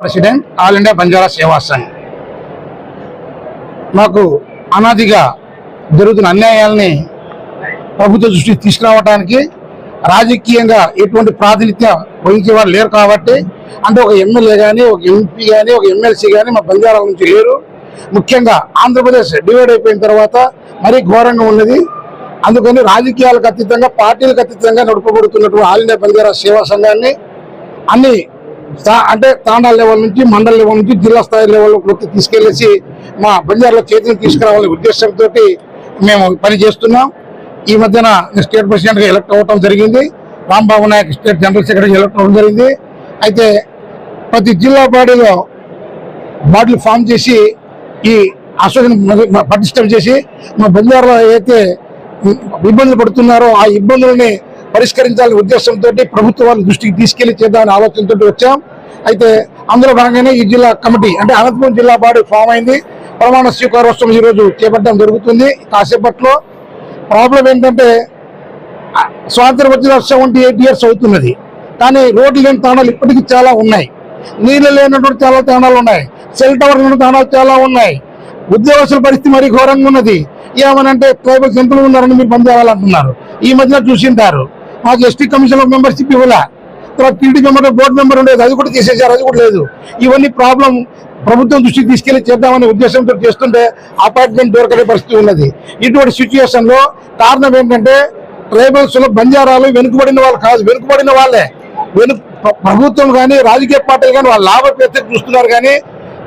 President all India Banjara సేవా సంఘ్. మాకు అనాదిగా జరుగుతున్న అన్యాయాల్ని ప్రభుత్వ దృష్టికి తీసుకురావడానికి రాజకీయంగా ఎటువంటి ప్రాతినిధ్యం వహించే వాళ్ళు లేరు కాబట్టి అంటే ఒక ఎమ్మెల్యే కానీ ఒక ఎంపీ కానీ ఒక ఎమ్మెల్సీ కానీ మా బంజారాల నుంచి లేరు. ముఖ్యంగా ఆంధ్రప్రదేశ్ డివైడ్ అయిపోయిన తర్వాత మరీ ఘోరంగా ఉన్నది. అందుకని రాజకీయాలకు అతీతంగా పార్టీలకు అతీతంగా నడుపబడుతున్నటువంటి ఆల్ ఇండియా బంజారా సేవా సంఘాన్ని అన్ని అంటే తాండా లెవెల్ నుంచి మండల లెవెల్ నుంచి జిల్లా స్థాయి లెవెల్లోకి తీసుకెళ్ళేసి మా బంజారాలో చేతిని తీసుకురావాలనే ఉద్దేశంతో మేము పని చేస్తున్నాం. ఈ మధ్యన స్టేట్ ప్రెసిడెంట్గా ఎలక్ట్ అవ్వటం జరిగింది. Rambabu Naik state general secretary elect అవ్వడం జరిగింది. అయితే ప్రతి జిల్లా బాడీలో బాడీలు ఫామ్ చేసి ఈ అసోసియేషన్ పటిష్టం చేసి మా బంజారాలో అయితే ఇబ్బందులు పడుతున్నారో ఆ ఇబ్బందులని పరిష్కరించాలనే ఉద్దేశంతో ప్రభుత్వాల దృష్టికి తీసుకెళ్ళి చేద్దామనే ఆలోచనతో వచ్చాం. అయితే అందులో భాగంగానే ఈ జిల్లా కమిటీ అంటే అనంతపురం జిల్లా బాడీ ఫామ్ అయింది. ప్రమాణ స్వీకారోత్సవం ఈ రోజు చేపట్టడం జరుగుతుంది కాసేపట్లో. ప్రాబ్లం ఏంటంటే స్వాతంత్ర స్వాతంత్రం వచ్చిన సెవెంటీ ఎయిట్ ఇయర్స్ అవుతున్నది. కానీ రోడ్లు లేని తాణాలు ఇప్పటికీ చాలా ఉన్నాయి. నీళ్ళు లేనటువంటి చాలా తాణాలు ఉన్నాయి. సెల్ టవర్ లేని తాణాలు చాలా ఉన్నాయి. ఉద్యోగస్తుల పరిస్థితి మరీ ఘోరంగా ఉన్నది. ఏమనంటే ట్రైబల్స్ ఎంతలు ఉన్నారని మీరు బంద్ ఈ మధ్యన చూసింటారు. మాకు ఎస్టీ కమిషన్ ఆఫ్ మెంబర్షిప్ ఇవ్వలే. తర్వాత టీడీ మెంబర్ బోర్డు మెంబర్ ఉండేది అది కూడా తీసేసారు అది కూడా లేదు. ఇవన్నీ ప్రాబ్లం ప్రభుత్వం దృష్టికి తీసుకెళ్ళి చేద్దామనే ఉద్దేశంతో చేస్తుంటే అపార్ట్మెంట్ దొరకనే పరిస్థితి ఉన్నది. ఇటువంటి సిచ్యువేషన్లో కారణం ఏంటంటే ట్రైబల్స్లో బంజారాలు వెనుకబడిన వాళ్ళు కాదు వెనుకబడిన వాళ్ళే. వెనుక ప్రభుత్వం కానీ రాజకీయ పార్టీలు కానీ వాళ్ళ లాభపేత చూస్తున్నారు కానీ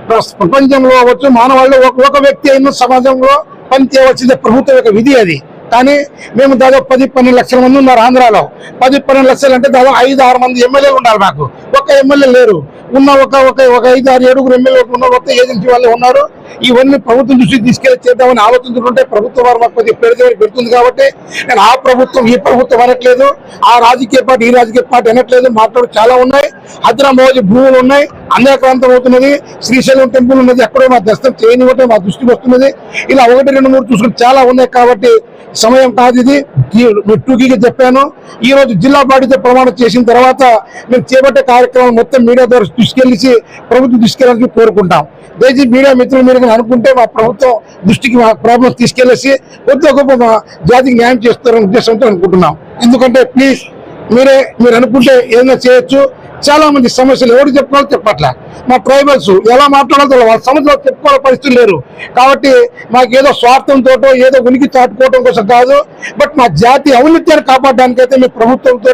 ప్ర- ప్రపంచంలో అవ్వచ్చు మానవాళ్ళు ఒక వ్యక్తి అయిన సమాజంలో పని చేయవలసిందే ప్రభుత్వం యొక్క విధి అది. కానీ మేము దాదాపు పది పన్నెండు లక్షల మంది ఉన్నారు ఆంధ్రాలో. పది పన్నెండు లక్షలు అంటే దాదాపు ఐదు ఆరు మంది ఎమ్మెల్యేలు ఉండాలి మాకు. ఒక ఎమ్మెల్యే లేరు. ఉన్న ఒక ఒక ఒక ఐదు ఆరు ఏడుగురు ఎమ్మెల్యే ఉన్న ఒక ఏజెన్సీ వాళ్ళు ఉన్నారు. ఇవన్నీ ప్రభుత్వం దృష్టికి తీసుకెళ్ళి చేద్దామని ఆలోచించుకుంటే ప్రభుత్వం వారు మాకు కొద్దిగా పెడితే పెడుతుంది కాబట్టి నేను ఆ ప్రభుత్వం ఈ ప్రభుత్వం అనట్లేదు. ఆ రాజకీయ పార్టీ ఈ రాజకీయ పార్టీ అనట్లేదు. మాట్లాడు చాలా ఉన్నాయి. హైదరాబాద్ భూములు ఉన్నాయి. అన్యాక్రాంతం అవుతున్నది శ్రీశైలం టెంపుల్ ఉన్నది ఎక్కడో మా దర్శనం చేయనివ్వటం మా దృష్టికి వస్తున్నది. ఇలా ఒకటి రెండు మూడు చూసుకుని చాలా ఉన్నాయి కాబట్టి సమయం కాదు ఇది. ఈ- చెప్పాను. ఈ రోజు జిల్లా బాడీతో ప్రమాణం చేసిన తర్వాత మేము చేపట్టే కార్యక్రమం మొత్తం మీడియా ద్వారా తీసుకెళ్ళిసి ప్రభుత్వం తీసుకెళ్ళడానికి కోరుకుంటాం. దయచేసి మీడియా మిత్రులు మీరు అనుకుంటే మా ప్రభుత్వం దృష్టికి మా ప్రాబ్లమ్స్ తీసుకెళ్ళేసి కొద్దిగా గొప్ప మా జాతికి న్యాయం చేస్తారనే ఉద్దేశంతో అనుకుంటున్నాం. ఎందుకంటే ప్లీజ్ మీరే మీరు అనుకుంటే ఏదైనా చేయొచ్చు. చాలా మంది సమస్యలు ఎవరు చెప్పుకోవాలో చెప్పట్లే. మా ట్రైబల్స్ ఎలా మాట్లాడాలో వాళ్ళ సమస్యలు చెప్పుకోవాల పరిస్థితులు లేరు. కాబట్టి మాకు ఏదో స్వార్థంతో ఏదో ఉనికి చాటుకోవడం కోసం కాదు. బట్ మా జాతి ఔన్నత్యాన్ని కాపాడడానికి అయితే మేము ప్రభుత్వంతో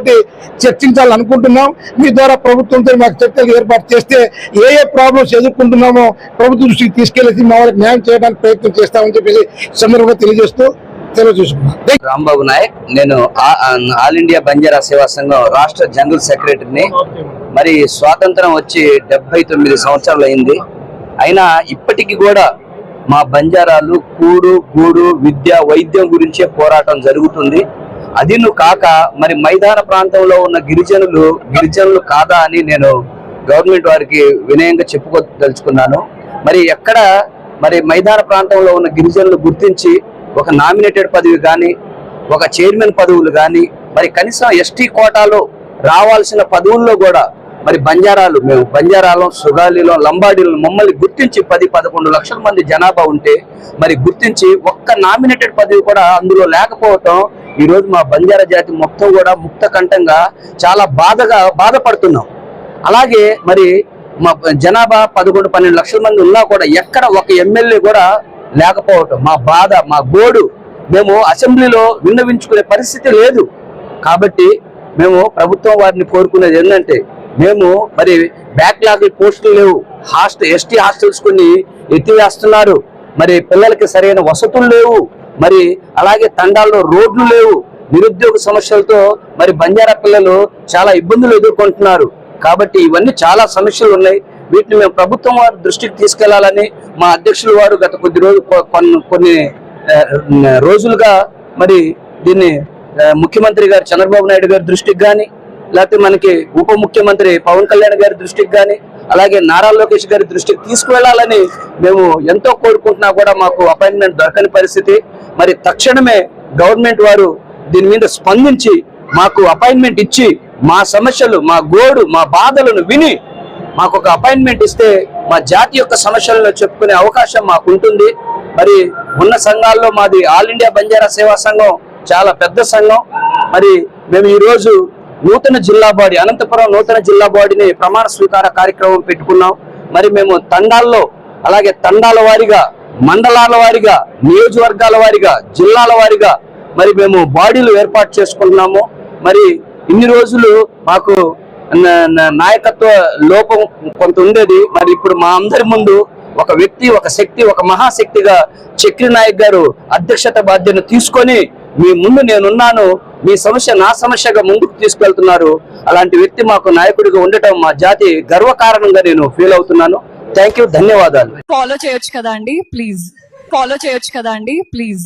చర్చించాలనుకుంటున్నాం. మీ ద్వారా ప్రభుత్వంతో మాకు చర్చలు ఏర్పాటు చేస్తే ఏ ఏ ప్రాబ్లమ్స్ ఎదుర్కొంటున్నామో ప్రభుత్వ దృష్టికి తీసుకెళ్ళేసి మా వాళ్ళకి న్యాయం చేయడానికి ప్రయత్నం చేస్తామని చెప్పేసి సందర్భంగా తెలియజేస్తూ తెలియజేసుకున్నాం రాంబాబు నాయక్. నేను ఆ- ఆల్ ఇండియా బంజారా సేవా సంఘం రాష్ట్ర జనరల్ సెక్రటరీని. మరి స్వాతంత్రం వచ్చి డెబ్బై తొమ్మిది సంవత్సరాలు అయింది. అయినా ఇప్పటికీ కూడా మా బంజారాలు కూడు గూడు విద్య వైద్యం గురించే పోరాటం జరుగుతుంది. అది కాక మరి మైదాన ప్రాంతంలో ఉన్న గిరిజనులు గిరిజనులు కాదా అని నేను గవర్నమెంట్ వారికి వినయంగా చెప్పుకోదలుచుకున్నాను. మరి ఎక్కడ మరి మైదాన ప్రాంతంలో ఉన్న గిరిజనులు గుర్తించి ఒక నామినేటెడ్ పదవి కానీ ఒక చైర్మన్ పదవులు కానీ మరి కనీసం ఎస్టీ కోటాలో రావాల్సిన పదవుల్లో కూడా మరి బంజారాలు మేము బంజారాలో సుగాలిలో లంబాడీలో మమ్మల్ని గుర్తించి పది పదకొండు లక్షల మంది జనాభా ఉంటే మరి గుర్తించి ఒక్క నామినేటెడ్ పదవి కూడా అందులో లేకపోవటం ఈరోజు మా బంజారా జాతి మొత్తం కూడా ముక్త కంఠంగా చాలా బాధగా బాధపడుతున్నాం. అలాగే మరి మా జనాభా పదకొండు పన్నెండు లక్షల మంది ఉన్నా కూడా ఎక్కడ ఒక ఎమ్మెల్యే కూడా లేకపోవటం మా బాధ మా గోడు మేము అసెంబ్లీలో విన్నవించుకునే పరిస్థితి లేదు. కాబట్టి మేము ప్రభుత్వం వారిని కోరుకునేది ఏంటంటే మేము మరి బ్యాక్లాగ్ పోస్టులు లేవు. హాస్టల్ ఎస్టీ హాస్టల్స్ కొన్ని ఎత్తివేస్తున్నారు. మరి పిల్లలకి సరైన వసతులు లేవు. మరి అలాగే తండాల్లో రోడ్లు లేవు. నిరుద్యోగ సమస్యలతో మరి బంజారా పిల్లలు చాలా ఇబ్బందులు ఎదుర్కొంటున్నారు. కాబట్టి ఇవన్నీ చాలా సమస్యలు ఉన్నాయి. వీటిని మేము ప్రభుత్వం వారి దృష్టికి తీసుకెళ్ళాలని మా అధ్యక్షుల వారు గత కొద్ది రోజు కొన్ని కొన్ని రోజులుగా మరి దీన్ని ముఖ్యమంత్రి గారు చంద్రబాబు నాయుడు గారి దృష్టికి కానీ లేకపోతే మనకి ఉప ముఖ్యమంత్రి పవన్ కళ్యాణ్ గారి దృష్టికి కానీ అలాగే నారా లోకేష్ గారి దృష్టికి తీసుకువెళ్ళాలని మేము ఎంతో కోరుకుంటున్నా కూడా మాకు అపాయింట్మెంట్ దొరకని పరిస్థితి. మరి తక్షణమే గవర్నమెంట్ వారు దీని మీద స్పందించి మాకు అపాయింట్మెంట్ ఇచ్చి మా సమస్యలు మా గోడు మా బాధలను విని మాకు ఒక అపాయింట్మెంట్ ఇస్తే మా జాతి యొక్క సమస్యలను చెప్పుకునే అవకాశం మాకు ఉంటుంది మరి ఉన్న సంఘాల్లో మాది ఆల్ ఇండియా బంజారా సేవా సంఘం చాలా పెద్ద సంఘం. మరి మేము ఈరోజు నూతన జిల్లా బాడీ అనంతపురం నూతన జిల్లా బాడీని ప్రమాణ స్వీకార కార్యక్రమం పెట్టుకున్నాం. మరి మేము తండాల్లో అలాగే తండాల వారీగా మండలాల వారీగా నియోజకవర్గాల వారీగా జిల్లాల వారీగా మరి మేము బాడీలు ఏర్పాటు చేసుకుంటున్నాము. మరి ఇన్ని రోజులు మాకు నాయకత్వ లోపం కొంత ఉండేది. మరి ఇప్పుడు మా అందరి ముందు ఒక వ్యక్తి ఒక శక్తి ఒక మహాశక్తిగా చక్రి నాయక్ గారు అధ్యక్షత బాధ్యత తీసుకొని మీ ముందు నేనున్నాను మీ సమస్య నా సమస్యగా ముందుకు తీసుకెళ్తున్నారు. అలాంటి వ్యక్తి మాకు నాయకుడిగా ఉండటం మా జాతి గర్వకారణంగా నేను ఫీల్ అవుతున్నాను. థ్యాంక్ యూ ధన్యవాదాలు. ఫాలో చేయొచ్చు కదా అండి? ప్లీజ్ ఫాలో చేయొచ్చు కదా అండి? ప్లీజ్